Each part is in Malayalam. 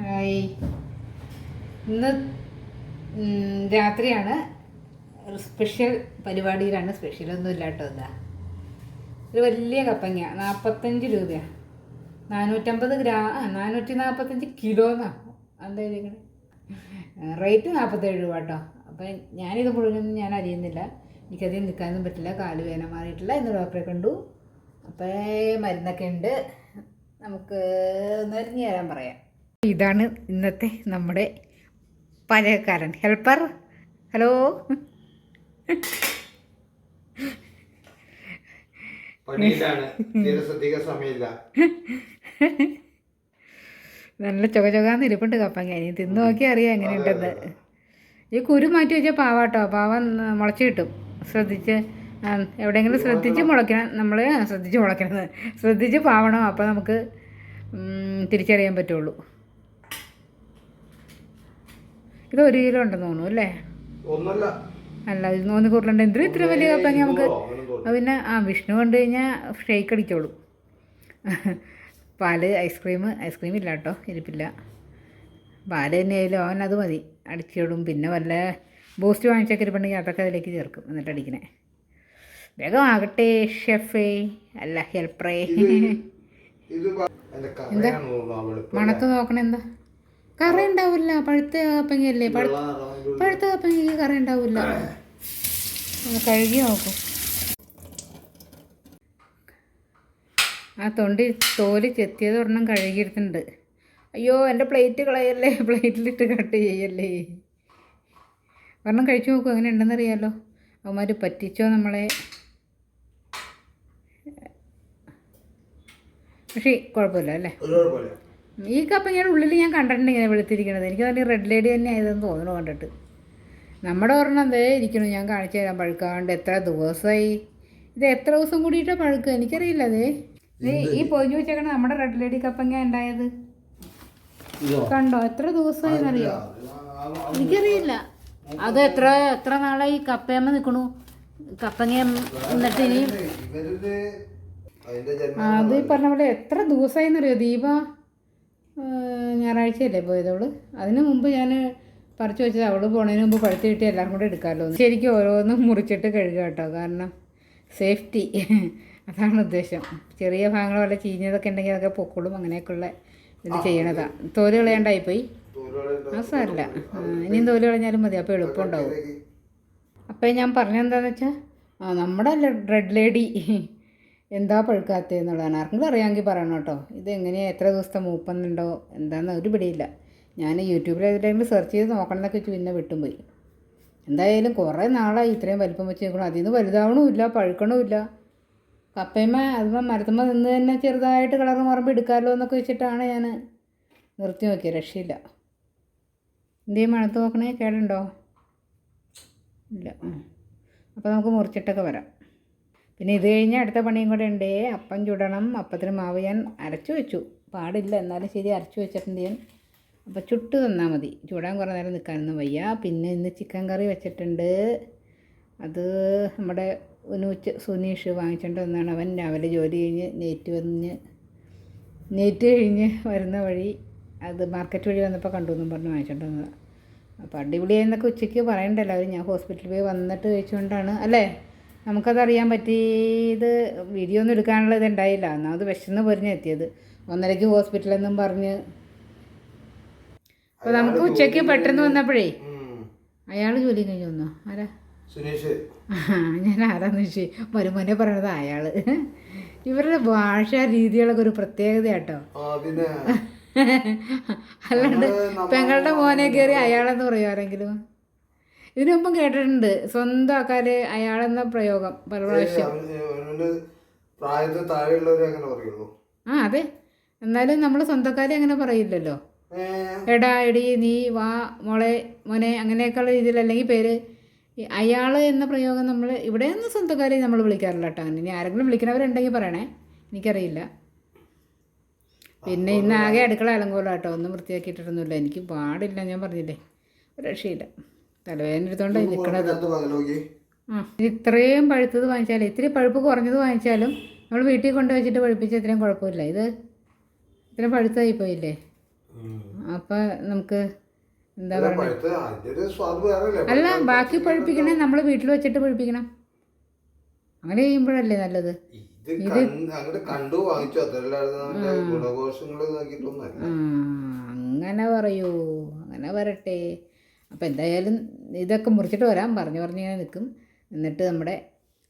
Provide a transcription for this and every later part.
ഹായ്. ഇന്ന് രാത്രിയാണ്. സ്പെഷ്യൽ പരിപാടിയിലാണ്. സ്പെഷ്യലൊന്നും ഇല്ല കേട്ടോ ഇതാ. ഒരു വലിയ കപ്പങ്ങ നാൽപ്പത്തഞ്ച് രൂപയാണ് നാനൂറ്റമ്പത് ഗ്രാ നാനൂറ്റി നാൽപ്പത്തഞ്ച് കിലോ എന്നാണ് എന്താ എഴുതിക്കണേ റേറ്റ് നാൽപ്പത്തേഴ് രൂപ കേട്ടോ. അപ്പം ഞാനിത് മുഴുവനൊന്നും ഞാൻ അറിയുന്നില്ല എനിക്കധികം നിൽക്കാനൊന്നും പറ്റില്ല. കാൽ വേന മാറിയിട്ടില്ല ഇന്ന് ഡോക്ടറെ കണ്ടു. അപ്പോൾ മരുന്നൊക്കെ ഉണ്ട്. നമുക്ക് നെറിഞ്ഞു തരാൻ പറയാം. ഇതാണ് ഇന്നത്തെ നമ്മുടെ പാചകക്കാരൻ ഹെൽപ്പർ ഹലോ നല്ല ചുക ചുകാന്ന് ഇരിപ്പുണ്ട് കപ്പങ്ങ. ഇനി തിന്നു നോക്കിയാൽ അറിയാം എങ്ങനെയുണ്ടെന്ന്. ഈ കുരു മാറ്റി വെച്ചാൽ പാവാട്ടോ. പാവ മുളച്ച് കിട്ടും. ശ്രദ്ധിച്ച് എവിടെയെങ്കിലും ശ്രദ്ധിച്ച് മുളയ്ക്കണം നമ്മൾ ശ്രദ്ധിച്ച് മുളയ്ക്കണത്. ശ്രദ്ധിച്ച് പാവണം. അപ്പോൾ നമുക്ക് തിരിച്ചറിയാൻ പറ്റുള്ളൂ. ഇത് ഒരു കിലോ ഉണ്ടെന്ന് തോന്നുന്നു അല്ലേ? അല്ല ഇത് നോന്നി കൂടുതലുണ്ട് എന്തിനും ഇത്ര വലിയ കപ്പങ്ങ നമുക്ക് പിന്നെ ആ വിഷ്ണു കണ്ടു കഴിഞ്ഞാൽ ഷേക്ക് അടിച്ചോളും. പാൽ ഐസ്ക്രീം ഐസ്ക്രീം ഇല്ല കേട്ടോ ഇരിപ്പില്ല. പാൽ തന്നെയായാലും അവൻ അത് മതി. അടിച്ചോടും പിന്നെ വല്ല ബൂസ്റ്റ് വാങ്ങിച്ചൊക്കെ ഇരിപ്പുണ്ടെങ്കിൽ അതൊക്കെ അതിലേക്ക് ചേർക്കും എന്നിട്ട് അടിക്കണേ. വേഗം ആകട്ടെ ഷെഫേ. അല്ല ഹെൽപ്പറേ. എന്താ? മണത്ത് നോക്കണ എന്താ? കറ ഉണ്ടാവില്ല പഴുത്ത കപ്പങ്ങയല്ലേ? പഴുത്ത കപ്പങ്ങയ്ക്ക് കറി ഉണ്ടാവില്ല കഴുകി നോക്കും. ആ തൊണ്ടി തോൽ ചെത്തിയത് ഒരെണ്ണം കഴുകിയെടുത്തിട്ടുണ്ട്. അയ്യോ എന്റെ പ്ലേറ്റ് കളയല്ലേ? പ്ലേറ്റിലിട്ട് കട്ട് ചെയ്യല്ലേ? ഒരെണ്ണം കഴിച്ചു നോക്കും അങ്ങനെ ഉണ്ടെന്നറിയാലോ. അവന്മാർ പറ്റിച്ചോ നമ്മളെ? പക്ഷേ കുഴപ്പമില്ല അല്ലേ? ഈ കപ്പങ്ങയുടെ ഉള്ളിൽ ഞാൻ കണ്ടിട്ടുണ്ട് ഇങ്ങനെ വെളുത്തിരിക്കണത് എനിക്ക് തന്നെ റെഡ് ലേഡി തന്നെ ആയതെന്ന് തോന്നുന്നു കണ്ടിട്ട്. നമ്മുടെ ഒരെണ്ണം എന്തേ ഇരിക്കണു ഞാൻ കാണിച്ചു തരാം. പഴുക്കാണ്ട് എത്ര ദിവസമായി ഇത് എത്ര ദിവസം കൂടിയിട്ടാണ് പഴുക്കുക? എനിക്കറിയില്ല അതേ ഈ പൊതിഞ്ഞു വെച്ചേക്കണ നമ്മുടെ റെഡ് ലേഡി കപ്പങ്ങ ഉണ്ടായത്? കണ്ടോ? എത്ര ദിവസമായി എന്നറിയോ എനിക്കറിയില്ല. അത് എത്ര എത്ര നാളായി കപ്പയമ്മ നിൽക്കണു കപ്പങ്ങ എന്നിട്ട് ഇനി? അത് ഈ പറഞ്ഞ പോലെ എത്ര ദിവസമായി എന്നറിയോ ദീപ? ഞായറാഴ്ചയല്ലേ പോയതവൾ? അതിനു മുമ്പ് ഞാൻ പറിച്ചു വെച്ചത്. അവൾ പോണതിന് മുമ്പ് പഴുത്ത് കിട്ടി എല്ലാം കൂടെ എടുക്കാമല്ലോ ശരിക്കും ഓരോന്നും മുറിച്ചിട്ട് കഴുകുക കേട്ടോ കാരണം സേഫ്റ്റി. അതാണ് ഉദ്ദേശം. ചെറിയ ഭാഗങ്ങൾ വല്ല ചീഞ്ഞതൊക്കെ ഉണ്ടെങ്കിൽ അതൊക്കെ പൊക്കോളും. അങ്ങനെയൊക്കെയുള്ള ഇത് ചെയ്യണതാ. തോൽ കളയാണ്ടായിപ്പോയി ആ സാറില്ല ഇനിയും തോൽ കളഞ്ഞാലും മതി. അപ്പോൾ എളുപ്പമുണ്ടാവും. അപ്പം ഞാൻ പറഞ്ഞെന്താണെന്ന് വെച്ചാൽ നമ്മുടെ റെഡ് ലേഡി. എന്താ പഴുക്കാത്തതെന്നുള്ളതാണ് ആർക്കെങ്കിലും അറിയാമെങ്കിൽ പറയണം കേട്ടോ. ഇത് എങ്ങനെയാണ് എത്ര ദിവസത്തെ മൂപ്പന്നുണ്ടോ? എന്താണെന്ന് ഒരു പിടിയില്ല. ഞാൻ യൂട്യൂബിൽ ഏതെങ്കിലും സെർച്ച് ചെയ്ത് നോക്കണം എന്നൊക്കെ വെച്ച് പിന്നെ വിട്ടും പോയി. എന്തായാലും കുറേ നാളായി ഇത്രയും വലിപ്പം വെച്ച് നിൽക്കണം. അതിൽ നിന്ന് വലുതാവണമില്ല പഴുക്കണമില്ല. കപ്പയമ്മ അതിപ്പം മരത്തുമ്മ നിന്ന് തന്നെ ചെറുതായിട്ട് കളർ മറമ്പ് എടുക്കാമല്ലോ എന്നൊക്കെ വെച്ചിട്ടാണ് ഞാൻ നിർത്തി നോക്കിയത് രക്ഷയില്ല. എന്തെയും മണത്ത് നോക്കണേ കേടുണ്ടോ? ഇല്ല. അപ്പോൾ നമുക്ക് മുറിച്ചിട്ടൊക്കെ വരാം. പിന്നെ ഇത് കഴിഞ്ഞ് അടുത്ത പണിയും കൂടെ ഉണ്ട്. അപ്പം ചുടണം. അപ്പത്തിന് മാവ് ഞാൻ അരച്ചു വെച്ചു. പാടില്ല. എന്നാലും ശരി അരച്ചു വെച്ചിട്ടുണ്ട് ഞാൻ. അപ്പോൾ ചുട്ട് തന്നാൽ മതി. ചൂടാൻ കുറേ നേരം നിൽക്കാനൊന്നും വയ്യ. പിന്നെ ഇന്ന് ചിക്കൻ കറി വെച്ചിട്ടുണ്ട്. അത് നമ്മുടെ ഉനൂച്ച് സുനീഷ് വാങ്ങിച്ചുകൊണ്ട് വന്നാണ്. അവൻ രാവിലെ ജോലി കഴിഞ്ഞ് നെയ്റ്റ് വന്ന് നെയ്റ്റ് കഴിഞ്ഞ് വരുന്ന വഴി അത് മാർക്കറ്റ് വഴി വന്നപ്പോൾ കണ്ടു എന്നും പറഞ്ഞ് വാങ്ങിച്ചുകൊണ്ട് വന്നതാണ് അപ്പോൾ അടിപൊളിയായെന്നൊക്കെ ഉച്ചയ്ക്ക് പറയണ്ടല്ലോ അവർ ഞാൻ ഹോസ്പിറ്റലിൽ പോയി വന്നിട്ട് കഴിച്ചുകൊണ്ടാണ് അല്ലേ? നമുക്കതറിയാൻ പറ്റി ഇത് വീഡിയോ ഒന്നും എടുക്കാനുള്ള ഇതുണ്ടായില്ല. എന്നാൽ ഒന്നാമത് വിശന്ന് പറഞ്ഞ് എത്തിയത്. ഒന്നരയ്ക്ക് ഹോസ്പിറ്റലെന്നും പറഞ്ഞ്. അപ്പോൾ നമുക്ക് ഉച്ചയ്ക്ക് പെട്ടെന്ന് വന്നപ്പോഴേ. അയാൾ ജോലി കഴിഞ്ഞു വന്നോ? ആരാ? സുനീഷ് ആ, ഞാൻ ആരാന്ന് വെച്ചു മരുമോനെ പറയണത് അയാൾ ഇവരുടെ ഭാഷാ രീതികളൊക്കെ ഒരു പ്രത്യേകതയാട്ടോ. അല്ലാണ്ട് പെങ്ങളുടെ മോനെ കയറി അയാളെന്ന് പറയും ആരെങ്കിലും ഇതിനു മുമ്പും കേട്ടിട്ടുണ്ട്. സ്വന്തം ആക്കാൽ അയാളെന്ന പ്രയോഗം പല പ്രാവശ്യം. അവന് പ്രായത്തിൽ താഴെയുള്ളവരെ അങ്ങനെ പറയുള്ളൂ. ആ അതെ. എന്നാലും നമ്മൾ സ്വന്തക്കാരെ അങ്ങനെ പറയില്ലല്ലോ. എടാ എടി നീ വാ മോളെ മോനെ അങ്ങനെയൊക്കെയുള്ള രീതിയിൽ അല്ലെങ്കിൽ പേര്. അയാൾ അയാൾ എന്ന പ്രയോഗം നമ്മൾ നിന്ന് സ്വന്തക്കാരെ നമ്മൾ വിളിക്കാറില്ല കേട്ടോ. അങ്ങനെ ഇനി ആരെങ്കിലും വിളിക്കണവരുണ്ടെങ്കിൽ പറയണേ. എനിക്കറിയില്ല. പിന്നെ ഇന്ന് ആകെ അടുക്കള അലങ്കോലാട്ടോ ഒന്നും വൃത്തിയാക്കിയിട്ടൊന്നുമില്ല. എനിക്ക് പാടില്ല. ഞാൻ പറഞ്ഞില്ലേ? ഒരു രക്ഷയില്ല. തലവേദന എടുത്തോണ്ട് നിൽക്കണത് ഇത്രയും പഴുത്തത് വാങ്ങിച്ചാലും ഇത്തിരി പഴുപ്പ് കുറഞ്ഞത് വാങ്ങിച്ചാലും നമ്മൾ വീട്ടിൽ കൊണ്ട് വെച്ചിട്ട് പഴുപ്പിച്ച ഇത്രയും കുഴപ്പമില്ല. ഇത് ഇത്രയും പഴുത്തായി പോയില്ലേ? അപ്പം നമുക്ക് എന്താ പറയുക അല്ലേ? ബാക്കി പഴുപ്പിക്കണേ നമ്മൾ വീട്ടിൽ വെച്ചിട്ട് പഴുപ്പിക്കണം. അങ്ങനെ ചെയ്യുമ്പോഴല്ലേ നല്ലത്. അങ്ങനെ പറയൂ. അങ്ങനെ വരട്ടെ. അപ്പം എന്തായാലും ഇതൊക്കെ മുറിച്ചിട്ട് വരാം പറഞ്ഞു പറഞ്ഞ് ഞാൻ നിൽക്കും. എന്നിട്ട് നമ്മുടെ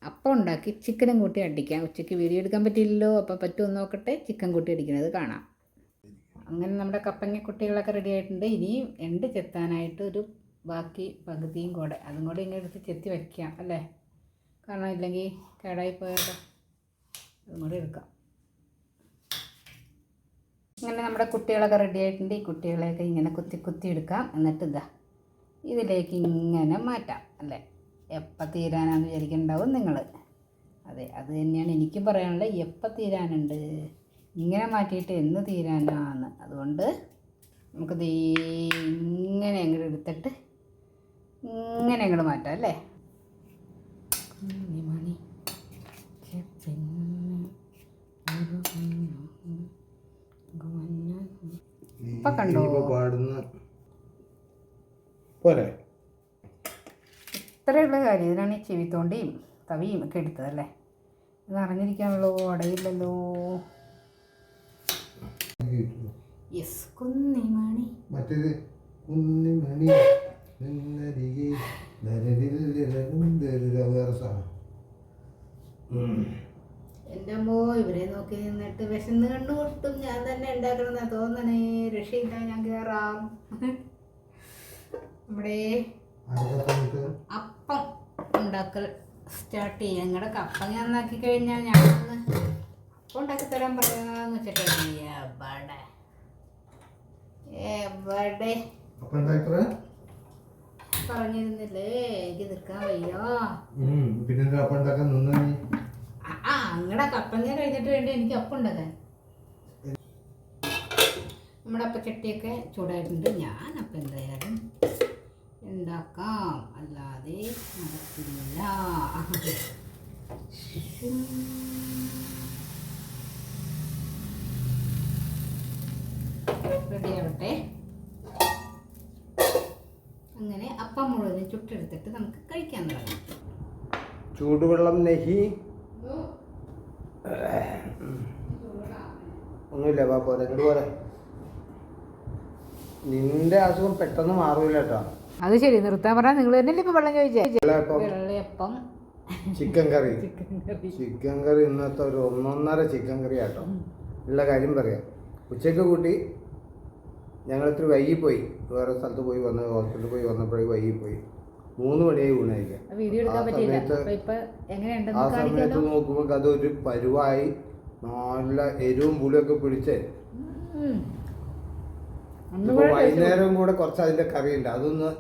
അപ്പം ഉണ്ടാക്കി ചിക്കനും കൂട്ടി അടിക്കാം. ഉച്ചയ്ക്ക് വീഡിയോ എടുക്കാൻ പറ്റിയില്ലല്ലോ അപ്പോൾ പറ്റുമെന്ന് നോക്കട്ടെ. ചിക്കൻ കൂട്ടി അടിക്കുന്നത് കാണാം. അങ്ങനെ നമ്മുടെ കപ്പങ്ങ കുട്ടികളൊക്കെ റെഡി ആയിട്ടുണ്ട്. ഇനിയും എണ്ട് ചെത്താനായിട്ട് ഒരു ബാക്കി പകുതിയും കൂടെ അതും കൂടെ ഇങ്ങനെ എടുത്ത് ചെത്തി വയ്ക്കാം അല്ലേ? കാരണം ഇല്ലെങ്കിൽ കേടായി പോയാലോ അതും കൂടെ എടുക്കാം. ഇങ്ങനെ നമ്മുടെ കുട്ടികളൊക്കെ റെഡി ആയിട്ടുണ്ട്. ഈ കുട്ടികളെയൊക്കെ ഇങ്ങനെ കുത്തി കുത്തി എടുക്കാം. എന്നിട്ട് ഇതാ. ഇതിലേക്ക് ഇങ്ങനെ മാറ്റാം അല്ലേ? എപ്പോൾ തീരാനാന്ന് വിചാരിക്കുന്നുണ്ടാവും നിങ്ങൾ അതെ അത് തന്നെയാണ് എനിക്കും പറയാനുള്ളത്. എപ്പോൾ തീരാനുണ്ട്? ഇങ്ങനെ മാറ്റിയിട്ട് എന്ന് തീരാനാണ് അതുകൊണ്ട് നമുക്കിത് ഇങ്ങനെ അങ്ങോട്ട് എടുത്തിട്ട് ഇങ്ങനെ അങ്ങോട്ട് മാറ്റാം അല്ലേ? മണി ഇപ്പൊ കണ്ടോ? പാടുന്ന പോരെ. ഇത്രയുള്ള കാര്യം. ഇതിനാണ് ഈ ചെവിത്തോണ്ടിയും തവിയും ഒക്കെ എടുത്തതല്ലേ ഇത് അറിഞ്ഞിരിക്കാനുള്ളോ? അടയില്ലല്ലോ. യെസ് കുന്നിമണി. മറ്റേത് കുന്നിമണി. നിന്നരികെ എന്റെ അമ്മോ ഇവരെ നോക്കി നിന്നിട്ട് വിശന്ന് കണ്ടു ഞാൻ തന്നെ ഉണ്ടാക്കണമെന്നാ തോന്നണേ. രക്ഷയില്ല ഞാൻ കയറാം നമ്മുടെ അപ്പം ഉണ്ടാക്കൽ സ്റ്റാർട്ട് ചെയ്യാം. നിങ്ങളുടെ കപ്പ ഞാൻ നന്നാക്കി കഴിഞ്ഞാൽ ഞാനൊന്ന് അപ്പം ഉണ്ടാക്കി തരാൻ പറയാന്ന് വെച്ചിട്ട് എവിടെ? പറഞ്ഞിരുന്നില്ലേ? എനിക്ക് നിൽക്കാൻ വയ്യോ. പിന്നെ ആ, ആ നിങ്ങളുടെ കപ്പങ്ങ കഴിഞ്ഞിട്ട് വേണ്ടി എനിക്ക് അപ്പം ഉണ്ടാക്കാൻ. നമ്മുടെ അപ്പച്ചട്ടിയൊക്കെ ചൂടായിട്ടുണ്ട്. ഞാൻ അപ്പം എന്തായാലും ഉണ്ടാക്കാം. അല്ലാതെ നടക്കില്ല. റെഡി അങ്ങനെ അപ്പം മുഴുവൻ ചുട്ടെടുത്തിട്ട് നമുക്ക് കഴിക്കാൻ തുടങ്ങാം. ചൂടുവെള്ളം നെഹി. ഒന്നുമില്ല വാ പോരെ. നിന്റെ അസുഖം പെട്ടെന്ന് മാറൂല കേട്ടോ. അത് ശരി നിർത്താൻ പറഞ്ഞാൽ നിങ്ങൾ തന്നെയല്ലേ ഇപ്പൊ വെള്ളം ചോദിച്ചേ? വെള്ളയപ്പം വെള്ളയപ്പം. Chicken curry. Chicken curry. ഇന്നത്തെ ഒരു ഒന്നൊന്നര ചിക്കൻ കറി ആട്ടോ. ഉള്ള കാര്യം പറയാം. ഉച്ചയ്ക്ക് കൂട്ടി ഞങ്ങൾ ഇത്തിരി പോയി വേറെ സ്ഥലത്ത് പോയി വന്ന് ഹോസ്പിറ്റലിൽ പോയി വൈകി പോയി മൂന്ന് മണിയായി ഊണായിരിക്കാം വീഡിയോ എടുക്കാൻ ആ സമയത്ത് ആ സമയത്ത് നോക്കുമ്പോൾ അതൊരു പരുവായി. നല്ല എരിവും പുളിയൊക്കെ പിടിച്ച്. Taste വൈകുന്നേരം കൂടെ കുറച്ച് അതിന്റെ കറിയുണ്ട്. അതൊന്ന്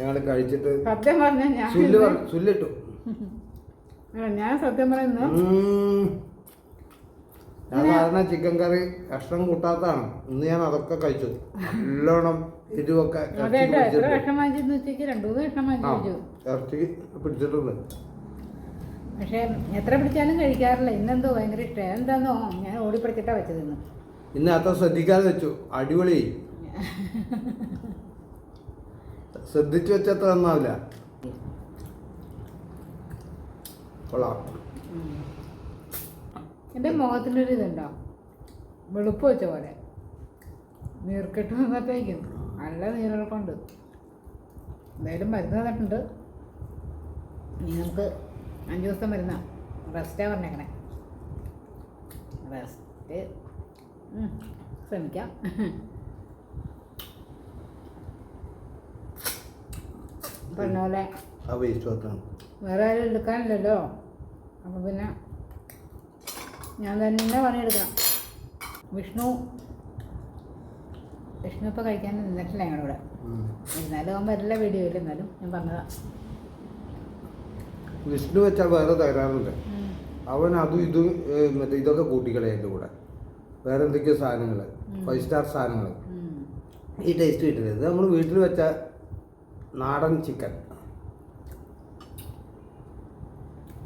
ഞങ്ങൾ കഴിച്ചിട്ട് സത്യം പറഞ്ഞാൽ ഞാൻ സുല്ല് സുല്ലിട്ടു ഞാൻ സത്യം പറയുന്നു ഞാൻ സാധാരണ ചിക്കൻ കറി കഷ്ണം കൂട്ടാത്തതാണ്. ഇന്ന് ഞാൻ അതൊക്കെ കഴിച്ചു. നല്ലോണം എരിവൊക്കെ ഇറച്ചി ഇറച്ചി പിടിച്ചിട്ടുണ്ട്. പക്ഷെ എത്ര പിടിച്ചാലും കഴിക്കാറില്ല. ഇന്നെന്തോ ഭയങ്കര ഇഷ്ടം. എന്താന്നോ ഞാൻ ഓടിപ്പിടിച്ചിട്ടാ വെച്ചത് ഇന്ന്. ഇന്ന് അത്ര ശ്രദ്ധിക്കാതെ വെച്ചു. അടിപൊളി. ശ്രദ്ധിച്ചു വെച്ചത്ര നന്നാവില്ല. കൊള്ളാം. എന്റെ മുഖത്തിനൊരു ഇതുണ്ടോ വെളുപ്പ് വെച്ച പോലെ. നീർക്കെട്ട് വന്നപ്പോഴേക്കും നല്ല നീരിളപ്പുണ്ട് എന്തായാലും മരുന്ന് തന്നിട്ടുണ്ട്. നിങ്ങൾക്ക് അഞ്ച് ദിവസം മരുന്ന. റെസ്റ്റാ പറഞ്ഞേക്കണേ. റെസ്റ്റ്. ശ്രമിക്കാം. പറഞ്ഞ പോലെ ആ വേസ്റ്റ് വെക്കണം. വേറെ ആരും എടുക്കാനില്ലല്ലോ. അപ്പോൾ പിന്നെ ഞാൻ തന്നെ പണിയെടുക്കണം. വിഷ്ണു വിഷ്ണു ഇപ്പോൾ കഴിക്കാൻ നിന്നിട്ടില്ല ഞങ്ങളുടെ. ഇവിടെ എന്നാലും അവൻ വരില്ല വീഡിയോ ഇല്ല എന്നാലും ഞാൻ പറഞ്ഞതാ. വിഷ്ണു വെച്ചാൽ വേറെ തകരാറുണ്ട്. അവൻ അതും ഇതും മറ്റേ ഇതൊക്കെ കൂട്ടിക്കളെ എന്റെ കൂടെ. വേറെ എന്തൊക്കെയോ സാധനങ്ങൾ ഫൈവ് സ്റ്റാർ സാധനങ്ങൾ ഈ ടേസ്റ്റ് കിട്ടില്ല. ഇത് നമ്മൾ വീട്ടിൽ വെച്ച നാടൻ ചിക്കൻ.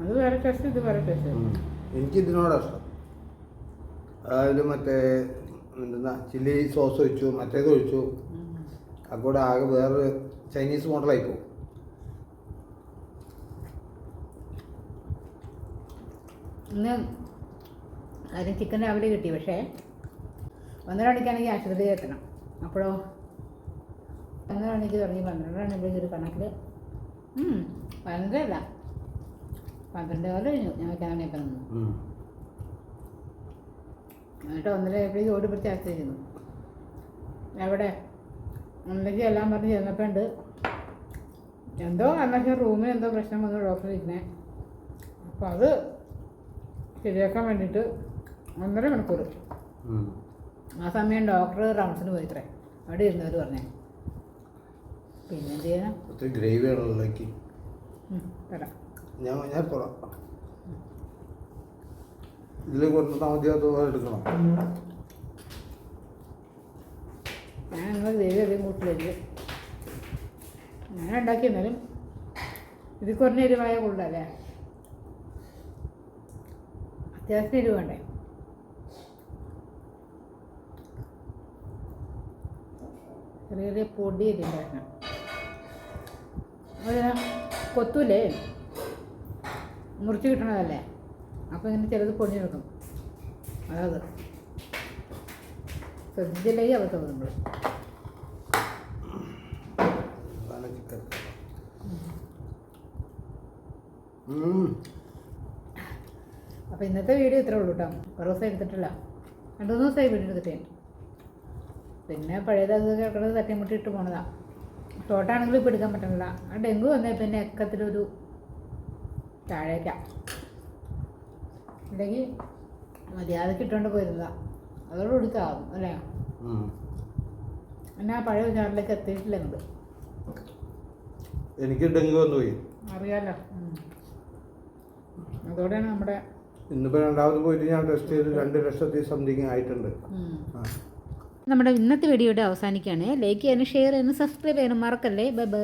അത് വേറെ ടേസ്റ്റ് ഇത് വേറെ ടേസ്റ്റ് എനിക്ക് ഇതിനോട് ഇഷ്ടം. അതിൽ മറ്റേ എന്താ ചില്ലി സോസ് ഒഴിച്ചു മറ്റേത് ഒഴിച്ചു. അതുകൂടെ ആകെ വേറൊരു ചൈനീസ് മോഡലായി പോകും ഇന്ന് ചിക്കൻ രാവിലെ കിട്ടി പക്ഷേ ഒന്നര മണിക്കാണെങ്കിൽ ആശുപത്രിയിൽ എത്തണം. അപ്പോഴോ? മണിക്ക് തുടങ്ങി പന്ത്രണ്ട് മണിക്കുള്ള ഒരു കണക്കിൽ പന്ത്രണ്ടല്ല. പന്ത്രണ്ട് കാലം കഴിഞ്ഞു. ഞാൻ നിന്നു ഉം. എന്നിട്ട് ഒന്നര എപ്പോഴും ഓടി പിടിച്ച് എവിടെ? എല്ലാം പറഞ്ഞ് ചെന്നപ്പോൾ ഉണ്ട് എന്തോ അന്നൊക്കെ റൂമിൽ എന്തോ പ്രശ്നം വന്നു ഡോക്ടർ ഇരിക്കണേ. അപ്പോൾ അത് ശരിയാക്കാൻ വേണ്ടിയിട്ട് ഒന്നര മണിക്കൂർ. ആ സമയം ഡോക്ടർ റൗണ്ട്സിന് പോയിത്രേ അവിടെ ഇരുന്നവർ പറഞ്ഞേ. പിന്നെ എന്ത് ഒത്തിരി ഗ്രേവി ഉള്ളതിലേക്ക് ഞാൻ ഞാൻ പറ ഇതിൽ മതി അതോ എടുക്കണം? ഞാൻ നിങ്ങൾ ഗ്രേവി അധികം കൂട്ടില്ല ഞാൻ ഉണ്ടാക്കി എന്നാലും ഇത് കുറഞ്ഞ എരിവായ കൊള്ളല്ലേ അത്യാവശ്യം എരിവ് വേണ്ടേ? ചെറിയ ചെറിയ പൊടി എരിവുണ്ടാക്കണം അതിന് കൊത്തൂലേ മുറിച്ച് കിട്ടണതല്ലേ? അപ്പോൾ ഇങ്ങനെ ചിലത് പൊടിഞ്ഞെടുക്കും വെക്കും ശ്രദ്ധിച്ചില്ലേ അവർക്ക് നമ്മൾ അപ്പൊ അപ്പോൾ ഇന്നത്തെ വീഡിയോ ഇത്രേ ഉള്ളൂ കേട്ടോ. കുറേ ദിവസം എടുത്തിട്ടില്ല. രണ്ട് മൂന്ന് ദിവസമായി വീഡിയോ എടുത്തിട്ടേ. പിന്നെ പഴയതാ കിടക്കുന്നത് തട്ടിമുട്ടി ഇട്ട് പോണതാ. ഷോർട്ടാണെങ്കിലും ഇപ്പോൾ എടുക്കാൻ പറ്റണില്ല. ആ ഡെങ്കു വന്നേ പിന്നെ എക്കത്തിലൊരു താഴേക്ക. അല്ലെങ്കിൽ മര്യാദയ്ക്ക് ഇട്ടുകൊണ്ട് പോയിരുന്നതാ. അതോട് കൊടുക്കാവും അല്ലേ? എന്നെ ആ പഴയ ചാറിലേക്ക് എത്തിയിട്ടില്ല എന്ത് എനിക്ക് ഡെങ്കു വന്നു പോയി. അറിയാലോ. അതോടെയാണ് നമ്മുടെ ഇന്നിപ്പോ രണ്ടാമത് പോയിട്ട് ഞാൻ ടെസ്റ്റ് ചെയ്ത്. രണ്ട് ലക്ഷത്തി സംതിങ് ആയിട്ടുണ്ട്. നമ്മുടെ ഇന്നത്തെ വീഡിയോയുടെ അവസാനിക്കുകയാണ്. ലൈക്ക് ചെയ്യാനും ഷെയർ ചെയ്യാനും സബ്സ്ക്രൈബ് ചെയ്യാനും മറക്കല്ലേ? Bye bye